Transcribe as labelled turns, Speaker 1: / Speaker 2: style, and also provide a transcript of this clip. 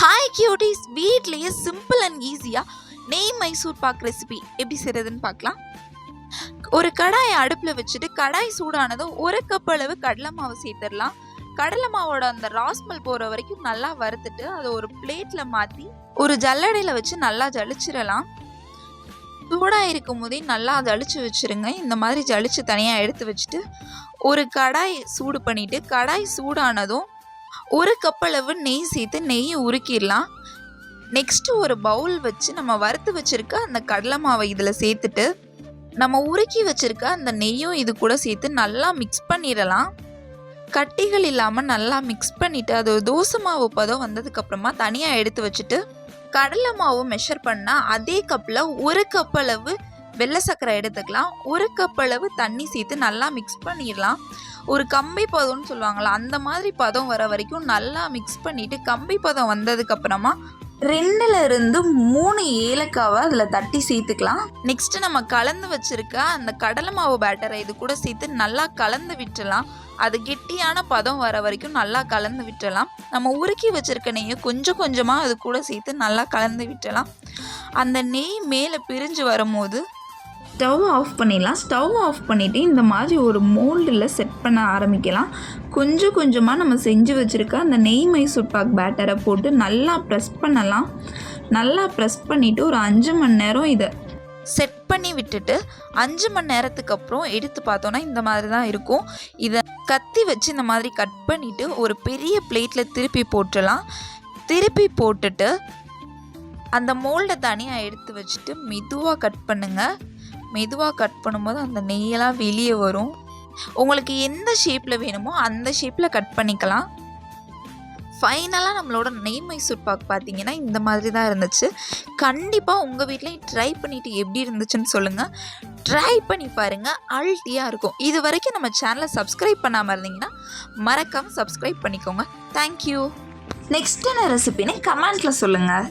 Speaker 1: Hi cuties வீட்லேயே simple and ஈஸியாக நெய் மைசூர் பாக் ரெசிபி எப்படி செய்கிறதுன்னு பார்க்கலாம். ஒரு கடாயை அடுப்பில் வச்சுட்டு கடாய் சூடானதும் ஒரு கப் அளவு கடலை மாவு சேர்த்துடலாம். கடலை மாவோட அந்த ராஸ்மல் போகிற வரைக்கும் நல்லா வறுத்துட்டு அதை ஒரு பிளேட்டில் மாற்றி ஒரு ஜல்லடையில் வச்சு நல்லா ஜலிச்சிடலாம். சூடாக இருக்கும் போதே நல்லா ஜலிச்சு வச்சுருங்க. இந்த மாதிரி ஜலிச்சு தனியாக எடுத்து வச்சுட்டு ஒரு கடாய் சூடு பண்ணிவிட்டு கடாய் சூடானதும் ஒரு கப் அளவு நெய் சேர்த்து நெய்யை உருக்கிடலாம். நெக்ஸ்ட்டு ஒரு பவுல் வச்சு நம்ம வறுத்து வச்சுருக்க அந்த கடலை மாவை இதில் சேர்த்துட்டு நம்ம உருக்கி வச்சுருக்க அந்த நெய்யும் இது கூட சேர்த்து நல்லா மிக்ஸ் பண்ணிடலாம். கட்டிகள் இல்லாமல் நல்லா மிக்ஸ் பண்ணிவிட்டு அது ஒரு தோசை மாவு பதம் வந்ததுக்கப்புறமா தனியாக எடுத்து வச்சுட்டு கடலை மாவு மெஷர் பண்ணால் அதே கப்பில் ஒரு கப் அளவு வெள்ளை சர்க்கரை எடுத்துக்கலாம். ஒரு கப் அளவு தண்ணி சேர்த்து நல்லா மிக்ஸ் பண்ணிடலாம். ஒரு கம்பி பதம்னு சொல்லுவாங்கள்ல அந்த மாதிரி பதம் வர வரைக்கும் நல்லா மிக்ஸ் பண்ணிவிட்டு கம்பி பதம் வந்ததுக்கப்புறமா ரெண்டுல இருந்து மூணு ஏலக்காவை அதில் தட்டி சேர்த்துக்கலாம். நெக்ஸ்ட் நம்ம கலந்து வச்சிருக்க அந்த கடலை மாவு பேட்டரை இது கூட சேர்த்து நல்லா கலந்து விட்டுலாம். அது கெட்டியான பதம் வர வரைக்கும் நல்லா கலந்து விட்டலாம். நம்ம உருக்கி வச்சிருக்க நெய்யை கொஞ்சம் கொஞ்சமாக அது கூட சேர்த்து நல்லா கலந்து விட்டலாம். அந்த நெய் மேலே பிரிஞ்சு வரும்போது ஸ்டவ் ஆஃப் பண்ணிடலாம். ஸ்டவ் ஆஃப் பண்ணிவிட்டு இந்த மாதிரி ஒரு மோல்டில் செட் பண்ண ஆரம்பிக்கலாம். கொஞ்சம் கொஞ்சமாக நம்ம செஞ்சு வச்சுருக்க அந்த நெய் மைசூர் பாக் பேட்டரை போட்டு நல்லா ப்ரெஸ் பண்ணலாம். நல்லா ப்ரெஸ் பண்ணிவிட்டு ஒரு அஞ்சு மணி நேரம் இதை செட் பண்ணி விட்டுட்டு அஞ்சு மணி நேரத்துக்கு அப்புறம் எடுத்து பார்த்தோன்னா இந்த மாதிரி தான் இருக்கும். இதை கத்தி வச்சு இந்த மாதிரி கட் பண்ணிவிட்டு ஒரு பெரிய பிளேட்டில் திருப்பி போட்டுடலாம். திருப்பி போட்டுட்டு அந்த மோல்டை தனியாக எடுத்து வச்சுட்டு மெதுவாக கட் பண்ணுங்கள் மெதுவாக கட் பண்ணும்போது அந்த நெய்யெல்லாம் வெளியே வரும். உங்களுக்கு எந்த ஷேப்பில் வேணுமோ அந்த ஷேப்பில் கட் பண்ணிக்கலாம். ஃபைனலாக நம்மளோட நெய் மைசூர் பாக் பார்த்தீங்கன்னா இந்த மாதிரி தான் இருந்துச்சு. கண்டிப்பாக உங்கள் வீட்லேயும் ட்ரை பண்ணிவிட்டு எப்படி இருந்துச்சுன்னு சொல்லுங்கள் ட்ரை பண்ணி பாருங்கள் அல்ட்டியாக இருக்கும். இது வரைக்கும் நம்ம சேனலை சப்ஸ்கிரைப் பண்ணாமல் இருந்தீங்கன்னா மறக்காமல் சப்ஸ்கிரைப் பண்ணிக்கோங்க. தேங்க்யூ நெக்ஸ்ட் என்ன ரெசிபின்னு கமெண்ட்டில் சொல்லுங்கள்